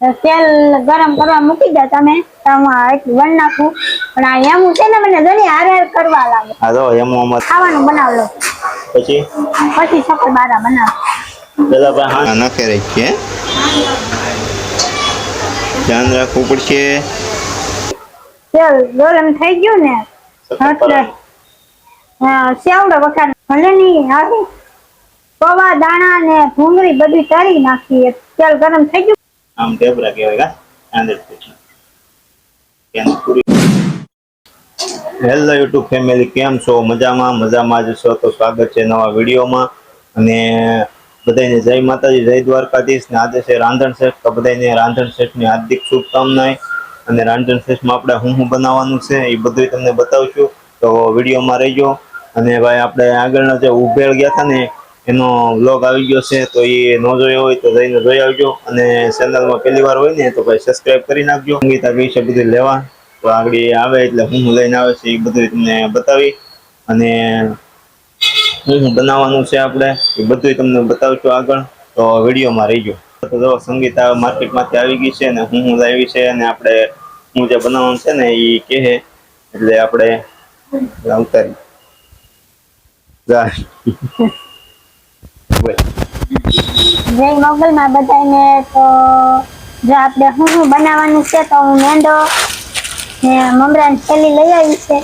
તેલ ગરમ કરવા મૂકી દે તમે. તમારે વણ નાખું પણ આ એમું છે ને મને ઘણી આર હારે કરવા લાગે. જો ખાવાનું બનાવ લો પછી? પછી સકર બારા બનાવ. હા રહી છે. ધ્યાન રાખવું પડશે. તેલ ગરમ થઈ ગયું ને એટલે હા, સેવડો વખાણ ભલે નહીં આવી. પૌવા દાણા ને ભૂંગળી બધું તારી નાખીએ. તેલ ગરમ થઈ ગયું. આમ ડેબરા કહેવાય પેટના. હેલો યુટ્યુબ ફેમિલી કેમ છો? મજામાં? મજામાં જ છો? તો સ્વાગત છે નવા વિડીયોમાં. અને બધાને જય માતાજી, જય દ્વારકાધીશ. ને આજે છે રાંધણ શેઠ. તો બધાને રાંધણ શેઠની હાર્દિક શુભકામનાએ અને રાંધણ શેઠમાં આપણે શું શું બનાવવાનું છે એ બધું તમને બતાવશું. તો વિડીયોમાં રહીજો. અને ભાઈ, આપણે આગળના જે ઉભેળ ગયા હતા ને એનો વ્લોગ આવી ગયો છે, તો એ ન જોયો હોય તો જઈને જોઈ આવજો. અને ચેનલમાં પહેલી વાર હોય ને, તો ભાઈ સબસ્ક્રાઈબ કરી નાખજો. સંગીતા કઈ છે, બધું લેવા. તો આગળ આવે એટલે હું હું લઈને આવે છે, એ બધું તમને બતાવી. અને શું બનાવવાનું છે આપણે, એ બધું તમને બતાવશું આગળ. તો વિડીયોમાં રહીજો. તો જો સંગીતા માર્કેટમાંથી આવી ગઈ છે અને હું હું લાવી છે અને આપણે હું જે બનાવવાનું છે ને, એ કહે એટલે આપણે ઉતારી. જય મોગલમાં બધાને તો જો આપણે શું શું બનાવવાનું છે તો હું મેંદો ને મમરાની થેલી લઈ આવી છે.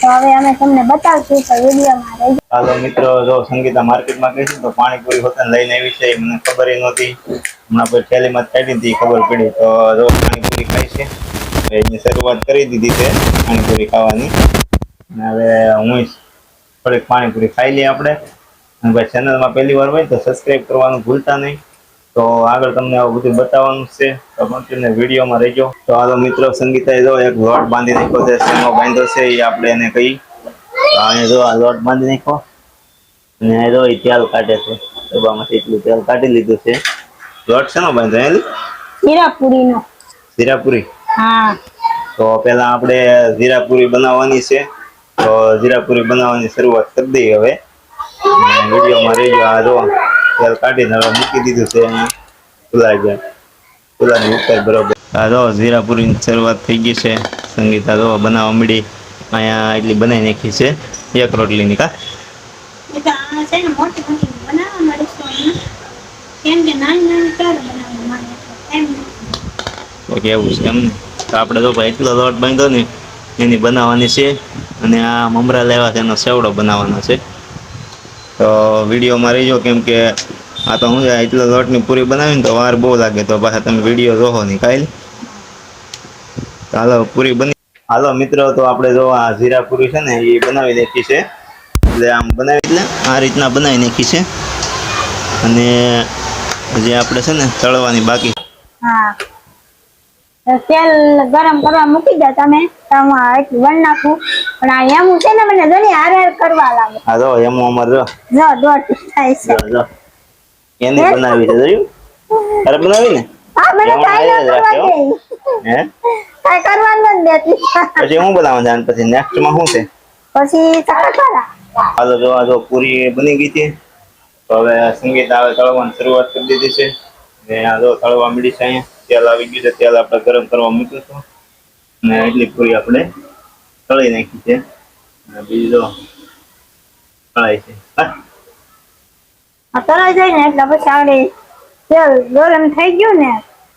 તો હવે અમે તમને બતાવશું તો વિડીયોમાં રહી હાલો મિત્રો, જો સંગીતા માર્કેટમાં ગઈ તો પાણીપુરી હોટલ લઈને આવી છે. મને ખબર નહોતી. હમણાં પછી થેલીમાં કાઢી હતી ખબર પડી. તો જો પાણીપુરી ખાઈ છે. એની શરૂઆત કરી દીધી છે, પાણીપુરી ખાવાની. હવે હું થોડીક પાણીપુરી ખાઈ લઈએ આપણે. અને ભાઈ ચેનલમાં પહેલી વાર હોય તો સબસ્ક્રાઈબ કરવાનું ભૂલતા નહીં. તો આગળ તમને આવું બધું બતાવવાનું છે. તો કન્ટિન્યુ વિડીયોમાં રહેજો. તો હાલો મિત્રો સંગીતાએ જો એક લોટ બાંધી નાખ્યો છે શેનો બાંધ્યો છે એ આપણે એને કહી અહીંયા જો આ લોટ બાંધી નાખ્યો. અને આ જો એ તેલ કાઢે છે. ડબ્બામાંથી એટલું તેલ કાઢી લીધું છે. લોટ શેનો બાંધ્યો એલી જીરાપુરીનો જીરાપુરી હા. તો પહેલા આપણે જીરાપુરી બનાવવાની છે. તો જીરાપુરી બનાવવાની શરૂઆત કરી દઈએ હવે. વિડીયોમાં રહેજો આ જો. તેલ કાઢીને હવે મૂકી દીધું છે અહીંયા ફૂલાઈ જાય. ફૂલાની ઉપર બરોબર. આ જો જીરાપુરીની શરૂઆત થઈ ગઈ છે. સંગીતા જો બનાવવા મળી અહીંયા એટલી બનાવી નાખી છે. એક રોટલીની કા? એ તો આ છે ને મોટી મોટી બનાવવા માંડીશું અહીંયા. કેમ કે નાની નાની ક્યારે બનાવવા માંગે છે. એમ તો કેવું છે એમ? તો આપણે જો ભાઈ એટલો લોટ બાંધ્યો ને એની બનાવવાની છે. અને આ મમરા લેવા છે એનો સેવડો બનાવવાનો છે. તો વિડીયોમાં રહીજો કેમ કે આ તો હું એટલો લોટની પૂરી બનાવીને તો વાર બહુ લાગે તો પાછા તમે વીડિયો જોવો નહીં. કાંઈ હાલો, પૂરી બની હાલો, મિત્રો, તો આપણે જો આ જીરા છે ને એ બનાવી નાખી છે. એટલે આમ બનાવી એટલે આ રીતના બનાવી નાખી છે. અને જે આપણે છે ને તળવાની બાકી તેલ ગરમ કરવા મૂકી દે તમે. વણ નાખું પણ આ એમું છે ને મને ઘણી હારે હારે કરવા લાગે. હા જો એમ અમારે જો. જો દોટ થાય છે. જો જો. એની બનાવી છે જોયું? અરે બનાવી ને? હા મને કાઈ ન કરવા દે. હે? કાઈ કરવાનું જ નથી. પછી હું બનાવું જાન? પછી નેક્સ્ટમાં શું છે? પછી સકરપારા હાલો જો આ જો પૂરી બની ગઈ છે તો હવે સંગીત આવે તળવાની શરૂઆત કરી દીધી છે. ને આ જો તળવા મળી છે અહીંયા. તેલ આવી ગયું છે તેલ આપણે ગરમ કરવા મૂક્યું હતું ને એટલી પૂરી આપણે તળી નાખી છે અને બીજી તળાય છે હા આ તરાઈ જાય ને એટલે પછી આપણે તેલ ગરમ થઈ ગયું ને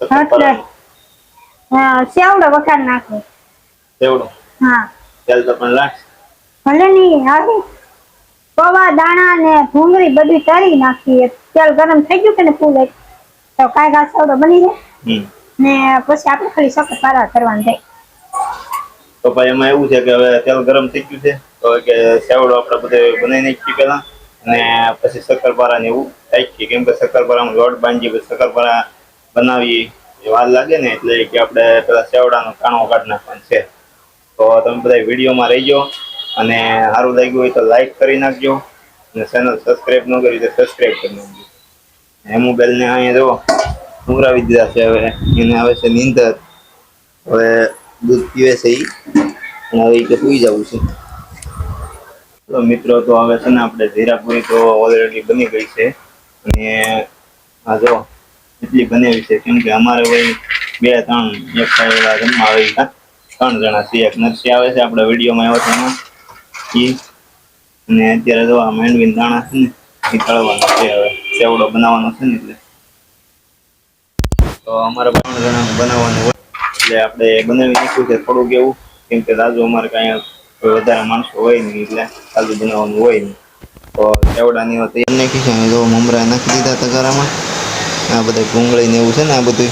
એટલે સેવડો વખાણ નાખો સેવડો હા તેલ તો પણ લાગશે ભલે નહીં આવી પૌવા દાણા ને ભૂંગળી બધું તળી નાખીએ તેલ ગરમ થઈ ગયું કે ને ફૂલ તો કાંઈ ઘા સેવડો બની જાય ને પછી આપણે ખાલી સકરપારા કરવાનું થાય તો ભાઈ એમાં એવું છે કે હવે તેલ ગરમ થઈ ગયું છે, તો કે સેવડો આપણે બધે બનાવી નાખીએ પહેલાં અને પછી શક્કરપારા ને એવું રાખીએ. કેમ કે શક્કરપારામાં લોટ બાંધીએ પછી શક્કરપારા બનાવીએ વાર લાગે ને એટલે કે આપણે પેલા સેવડાનો કાણો કાઢી નાખવાનો છે. તો તમે બધા વિડીયોમાં રહીજો અને સારું લાગ્યું હોય તો લાઈક કરી નાખજો અને ચેનલ સબસ્ક્રાઈબ ન કરી તો સબસ્ક્રાઈબ કરી નાખજો. એમુ બેલને અહીંયા જો ઉમરાવી દીધા છે હવે, એને આવે છે નીંદર. હવે દૂધ પીવે છે ઈ અને હવે કે સુઈ જવું છે. તો મિત્રો, તો હવે છે ને આપણે જીરાપુરી તો ઓલરેડી બની ગઈ છે. અને આ જો, એટલી બનાવી છે. કેમ કે અમારે ભાઈ બે ત્રણ એક એવા જમવા આવે ત્રણ જણા છે એક નરસિંહ આવે છે, આપણે વિડીયોમાં આવ્યો છે ઈ. અને અત્યારે જો આ માંડવીના દાણા છે ને એ તળવાનો છે હવે. સેવડો બનાવવાનો છે ને એટલે. તો અમારે ત્રણ જણા બનાવવાનું હોય. એટલે આપણે બનાવી નાખ્યું છે થોડુંક એવું કેમ કે રાજુ અમારે કાંઈ કોઈ વધારે માણસો હોય નહીં એટલે તાજું બનાવવાનું હોય નહીં. તો સેવડાની વાત તૈયાર નાખી છે જો મમરા નાખી દીધા તગારામાં આ બધા ભૂંગળી ને એવું છે ને આ બધું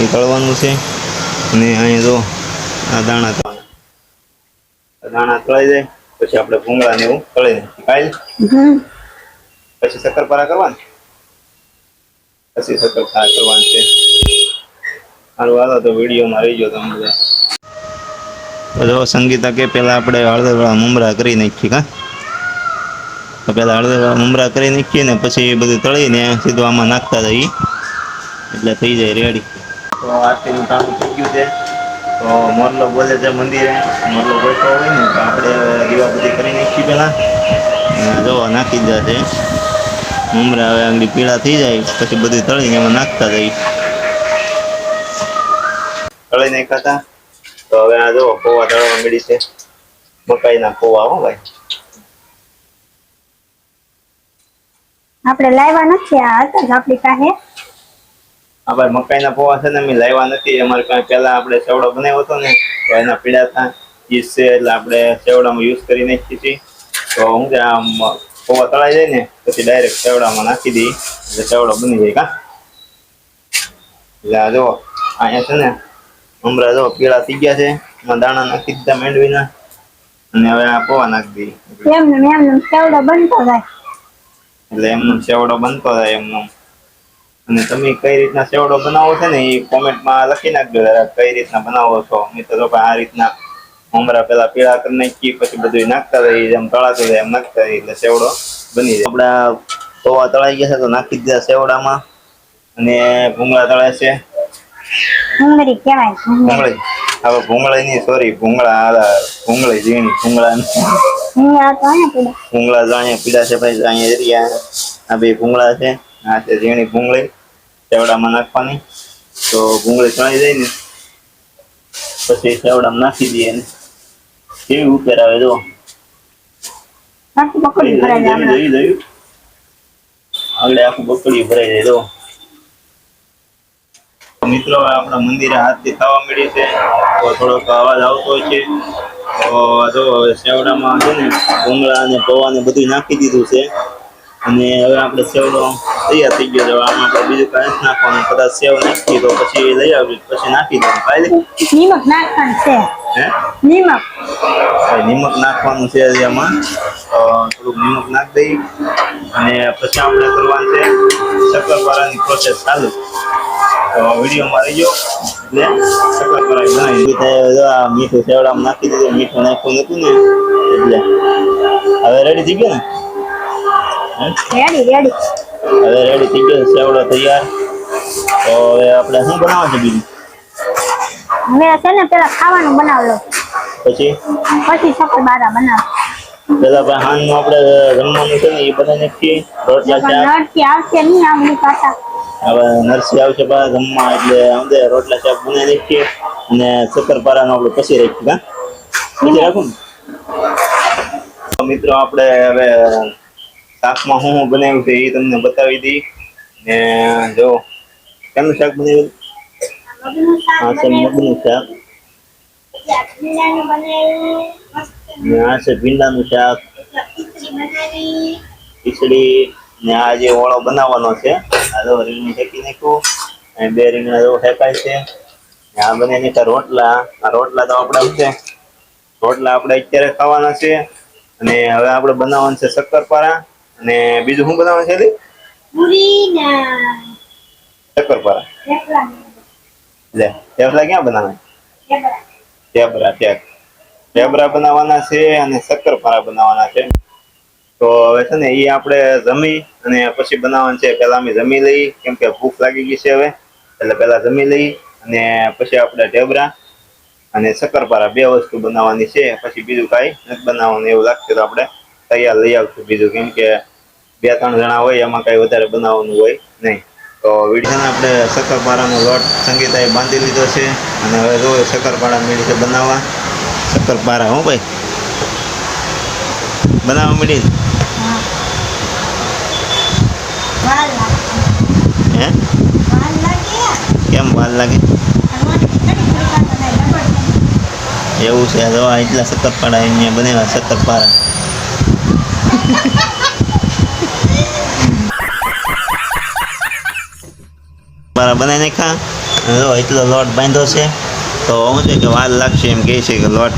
એ તળવાનું છે. અને અહીંયા જો આ દાણા તળવાના. આ દાણા તળાઈ જાય પછી આપણે ભૂંગળા ને એવું તળી નાખીએ કાલ હમ. પછી શક્કરપારા કરવાની? પછી શક્કરપારા કરવાની છે. સારું હાલો તો વિડીયોમાં રહી ગયો તમે બધા. જો સંગીતા કે પેલા આપણે હળદરવાળા મમરા કરી નાખીએ કા પેલા હળદરવાળા મમરા કરી નાખીએ ને પછી બધું તળીને સીધું આમાં નાખતા જઈએ એટલે થઈ જાય રેડી તો આરતીનું કામ થઈ ગયું છે. તો મોરલો બોલે છે મંદિરે. મોરલો બોલતો હોય ને, તો આપણે બધી કરી નાખીએ પેલા અને જો નાખી જશે. મમરા હવે આંગળી પીળા થઈ જાય, પછી બધું તળીને એમાં નાખતા જઈએ તળી નાખ્યા હતા. તો હવે આ જો પૌવા તળવા મળી છે. મકાઈના પૌવા હો ભાઈ. આપણે લાવ્યા નથી આ હતા જ આપણી પાસે. આ ભાઈ મકાઈના પૌવા છે ને અમે લાવ્યા નથી. અમારે પાસે પહેલા આપણે સેવડો બનાવ્યો હતો ને તો એના પીડા હતા. ચીઝ છે એટલે આપણે સેવડામાં યુઝ કરી નાખીએ છીએ તો હું કે આમ પૌવા તળાઈ જાય ને પછી ડાયરેક્ટ સેવડામાં નાખી દઈએ એટલે સેવડો બની જાય કા? એટલે આ જો અહીંયા છે ને મમરા જો પીળા થઈ ગયા છે એમાં દાણા નાખી દીધા મેંડવીના અને હવે આ પૌવા નાખી દીધી એમને એમને સેવડો બનતો જાય. એટલે એમનો સેવડો બનતો થાય એમનો. અને તમે કઈ રીતના સેવડો બનાવો છો ને એ કોમેન્ટમાં લખી નાખજો કઈ રીતના બનાવો છો. તો આ રીતના મમરા પેલા પીળા કરી નાખી પછી બધું નાખતા રહી જેમ તળાતું જાય એમ નાખતા રહી એટલે સેવડો બની જાય. આપણા તોવા તળાઈ ગયા છે તો નાખી દીધા સેવડામાં અને ભૂંગળા તળાય છે. ભૂંગળી કહેવાય ભૂંગળી હવે ભૂંગળી નહીં સોરી ભૂંગળા આલા ભૂંગળી ઝીણી ભૂંગળા ભૂંગળા તો અહીંયા પીડા ભૂંગળા જો અહીંયા પીડા છે ભાઈ અહીંયા એરિયા આ બે ભૂંગળા છે આ છે ઝીણી ભૂંગળી ચેવડામાં નાખવાની તો ભૂંગળી ચણી જાય ને પછી ચેવડામાં નાખી દઈએ ને કેવી ઉપર આવે જો આગળ આખું બકડી ભરાઈ જાય જો મિત્રો આપણા મંદિરે હાથથી થવા મળી છે. તો થોડોક અવાજ આવતો છે. તો જો સેવડામાં છે ને ભૂંગળા અને પૌવા ને બધું નાખી દીધું છે. અને હવે આપણે સેવડો તૈયાર થઈ ગયો છે. આમાં આપણે બીજું કાંઈ જ નાખવાનું. કદાચ સેવ નાખી તો પછી લઈ આવી પછી નાખી દઉં કાલે નિમક નાખવાનું છે. હે? નિમક. નિમક નાખવાનું છે એમાં થોડુંક નિમક નાખી દઈ. અને પછી આપણે કરવાનું છે. શક્કરપારાની પ્રોસેસ ચાલુ. તો વિડીયોમાં બનાવી મીઠું સેવડામાં નાખી દીધું મીઠું નાખ્યું નતું ને એટલે હવે રેડી થઈ ગયો ને? રેડી રેડી હવે રેડી થઈ ગયો સેવડો તૈયાર. તો હવે આપણે શું બનાવવા છે બીજું? મેં છે ને પેલા ખાવાનું બનાવલો. પછી? પછી સકર બારા બનાવ પેલા ભાઈ હાંજનું આપણે જમવાનું છે ને એ બધા રોટલા આવશે નહીં આમ કાંટા હવે નરસી આવશે પાછા જમવા એટલે આમદે રોટલા શાક બનાવી નાખીએ અને શક્કરપારાનો આપણે પછી રાખીએ કા પછી રાખું મિત્રો આપણે હવે શાકમાં શું શું બનાવ્યું છે એ તમને બતાવી દઈ. ને જો કેમનું શાક બનાવ્યું? આ છે મગનું શાક. ને આ છે ભીંડાનું શાક. ખીચડી ને આ જે ઓળો બનાવવાનો છે આ જો રીંગણી શેકી નાખ્યું અને બે રીંગણા જો શેકાય છે. આ બને નીકળે રોટલા આ રોટલા તો આપણે છે રોટલા આપણે અત્યારે ખાવાના છે. અને હવે આપણે બનાવવાનું છે શક્કરપારા અને બીજું શું બનાવવાનું છે શક્કરપારા. લે થેપલા ક્યાં બનાવે? થેપલા ટેબરા ટેક ટેબરા બનાવવાના છે અને શક્કરપારા બનાવવાના છે. તો હવે છે ને એ આપણે જમી અને પછી બનાવવાનું છે, પહેલા અમે જમી લઈ, કેમ કે ભૂખ લાગી ગઈ છે હવે, એટલે પહેલા જમી લઈ અને પછી આપણે ઢેબરા અને શક્કરપારા બે વસ્તુ બનાવવાની છે, પછી બીજું કાંઈ નથી બનાવવાનું, એવું લાગશે તો આપણે તૈયાર લઈ આવશું બીજું, કેમ કે બે ત્રણ જણા હોય, એમાં કાંઈ વધારે બનાવવાનું હોય નહીં. તો વિડીયોને આપણે શક્કરપારાનો લોટ સંગીતાએ બાંધી લીધો છે અને હવે જો શક્કરપારા મીડી છે બનાવવા. શક્કરપારા, હો ભાઈ? બનાવવા મીડી હા વાર લાગે હે વાર લાગે કેમ વાર લાગે. એવું છે, જો એટલા શક્કરપારા અહીંયા બનાવ્યા પાડા મારા બનાવી નાખ્યા. જો એટલો લોટ બાંધો છે, તો શું છે કે વાર લાગશે એમ કહે છે કે લોટ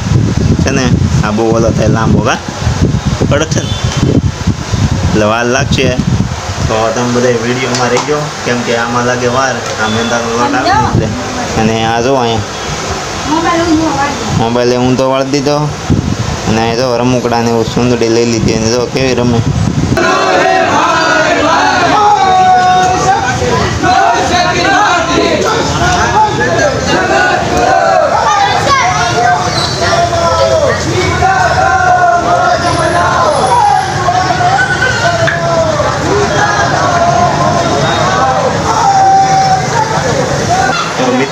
છે ને, આ બહુ ઓલો થાય લાંબો કા કડક છે ને? એટલે વાર લાગશે. તો તમે બધા વિડીયોમાં રહી ગયો કેમ કે આમાં લાગે વાર આ મેંદાનો લોટ આવે એટલે અને આ જો અહીંયા. મોબાઈલ હું તો વાળી દીધો. અને જો રમકડા ને એવું સુંદડી લઈ લીધી. અને જો કેવી રમે.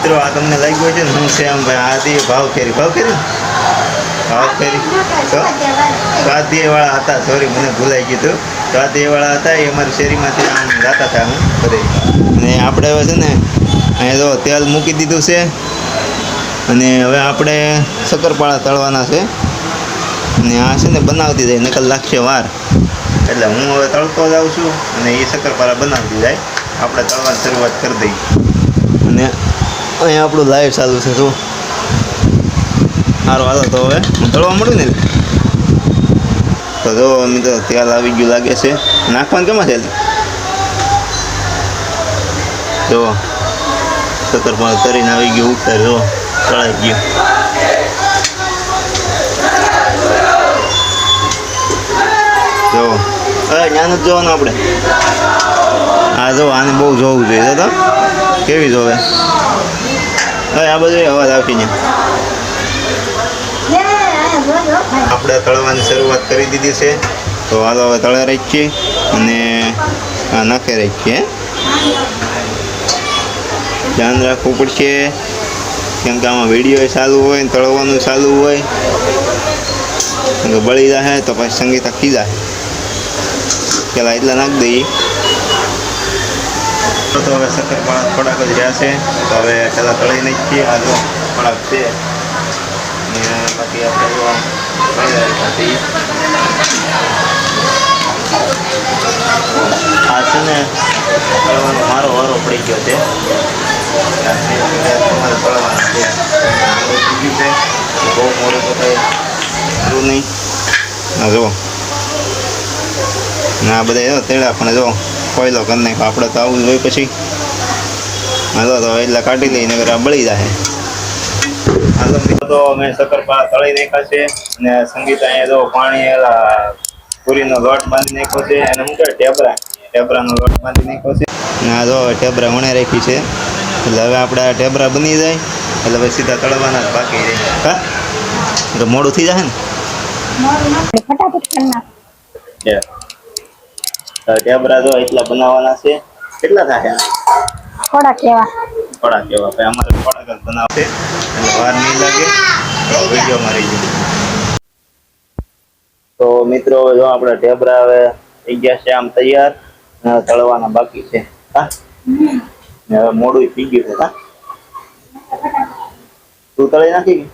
મિત્રો, આ તમને લાગ્યો છે ને હું છે આમ ભાઈ આથી ભાવ ફેરી ભાવ ફેરી ભાવ ફેરી તો સ્વાધ્યાય હતા સોરી મને ભૂલાઈ ગયું હતું. સ્વાધ્યાય હતા, એ અમારી શેરીમાંથી આમ ગાતા હતા હું બધે. અને આપણે હવે છે ને, અહીંયા તો તેલ મૂકી દીધું છે. અને હવે આપણે શક્કરપાળા તળવાના છે. અને આ છે ને બનાવતી જાય નકલ લાગશે વાર. એટલે હું હવે તળતો જાઉં છું અને એ શક્કરપારા બનાવતી જાય. આપણે તળવાની શરૂઆત કરી દઈએ. અને અહીંયા આપણું લાઈવ ચાલુ છે જો સારું હાલો તો હવે. હું મળ્યું ને? તો જો મિત્રો તેલ આવી ગયું લાગે છે. નાખવાનું કેમાં છે? જો શક્કરપારા તરીને આવી ગયું, ઉતાર જો તળાઈ ગયું. જો અરે જ્ઞાન જ જોવાનું આપણે. હા જો આને બહુ જોવું જોઈએ. તો. કેવી જોવે? હવે આ બધું અવાજ આવતી ભાઈ. આપણે તળવાની શરૂઆત કરી દીધી છે. તો હાલો હવે તળે રાખીએ અને આ નાખે રાખીએ ધ્યાન રાખવું પડશે. કેમ કે આમાં વીડિયો ચાલુ હોય ને તળવાનું ચાલુ હોય. બળી જાય તો પછી સંગીત આખી જાય પેલા એટલા નાખી દઈએ. તો હવે શક્કરપારા થોડાક જ રહ્યા છે. તો હવે પહેલાં તળી નાખીએ આ જો થોડાક છે. ને બાકી આપણે. આ છે ને તળવાનો મારો વારો પડી ગયો છે. તમારે તળવાના છે. બહુ મોડું તો કંઈ સારું નહીં. આ જુઓ ના બધા તેડા પણ જો. કોયલો કરી નાખ્યો આપણે તો આવું હોય પછી. હાલો તો એટલે કાઢી લઈ નગર આ બળી જાય હાલો મિત્રો તો મેં શક્કરપારા તળી નાખ્યા છે. અને સંગીત અહીંયા જો પાણી એલા પૂરીનો લોટ બાંધી નાખ્યો છે. અને હું કહે ટેબરા. ટેબરાનો લોટ બાંધી નાખ્યો છે. અને આ જો ટેબરા વણે રાખી છે. એટલે હવે આપણે આ ટેબરા બની જાય. એટલે પછી સીધા તળવાના જ બાકી રહે. હા? એટલે મોડું થઈ જાય ને? ફટાફટ કરી નાખ. છે ટેબરા જો એટલા બનાવવાના છે. કેટલા થાય થોડા કેવા થોડા કેવા ભાઈ અમારે થોડાક જ બનાવશે. એટલે વાર નહીં લાગે. તો વિડીયોમાં મારી જાય તો મિત્રો હવે જો આપણે ઢેબરા હવે થઈ ગયા છે આમ તૈયાર. તળવાના બાકી છે. હા? હવે મોડું થઈ ગયું છે હા? તું તળી નાખી ગઈ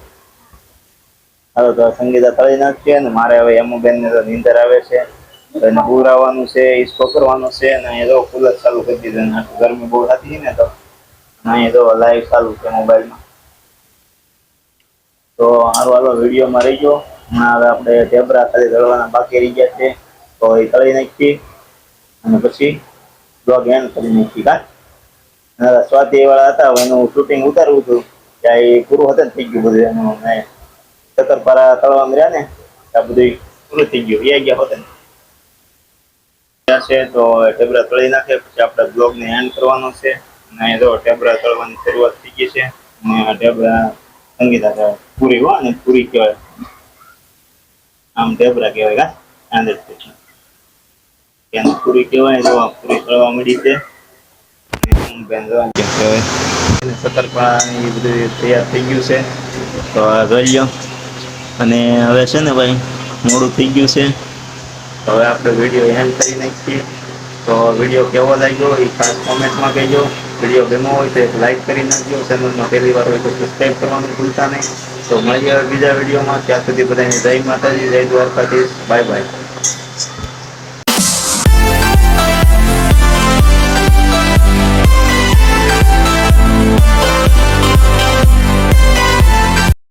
હાલો તો સંગીતા તળી નાખશે અને મારે હવે એમો બેન ને તો નીંદર આવે છે. એને પુરાવાનું છે ઈસકો કરવાનો છે અને અહીંયા જો કુલર ચાલુ કરી દીધું. આટલી ગરમી બહુ હતી ને તો અહીંયા જો લાઈવ ચાલુ છે મોબાઈલમાં. તો સારું હાલો, વિડીયોમાં રહી ગયો. હમણાં હવે આપણે ઢેબરા ખાલી તળવાના બાકી રહી ગયા છે. તો એ તળી નાખીએ અને પછી બ્લોગ એન્ડ કરી નાખીએ કા સ્વાતિ વાળા હતા એનું શૂટિંગ ઉતારવું હતું. ત્યાં એ પૂરું હતું થઈ ગયું બધું. એનું મેં શક્કરપારા તળવામાં રહ્યા ને આ બધું પૂરું થઈ ગયું. એ ગયા હતા ને છે, તો ટેબરા તળી નાખે, પછી આપણે બ્લોગ ને એન્ડ કરવાનો છે. અને જો ટેબરા તળવાની શરૂઆત થઈ ગઈ છે, અને ટેબરા સંગીતા કહેવાય, પૂરી હોય ને પૂરી કહેવાય. આમ ટેબરા કહેવાય કા આંધ્ર પછી એને પૂરી કહેવાય, જો પૂરી તળવા મળી છે, અને એ બધું તૈયાર થઈ ગયું છે. તો આ જોઈ લો અને હવે છે ને ભાઈ, મોડું થઈ ગયું છે. હવે આપણે વીડિયો એન્ડ કરી નાખીએ. તો વીડિયો કેવો લાગ્યો એ ખાસ કોમેન્ટમાં કહેજો. વીડિયો ગમ્યો હોય તો એક લાઈક કરી નાખજો. ચેનલમાં પહેલી વાર હોય તો સબસ્ક્રાઈબ કરવાનું ભૂલતા નહીં. તો મળીએ બીજા વિડીયોમાં ત્યાં સુધી બધાને જય માતાજી, જય દ્વારકાધીશ. Bye bye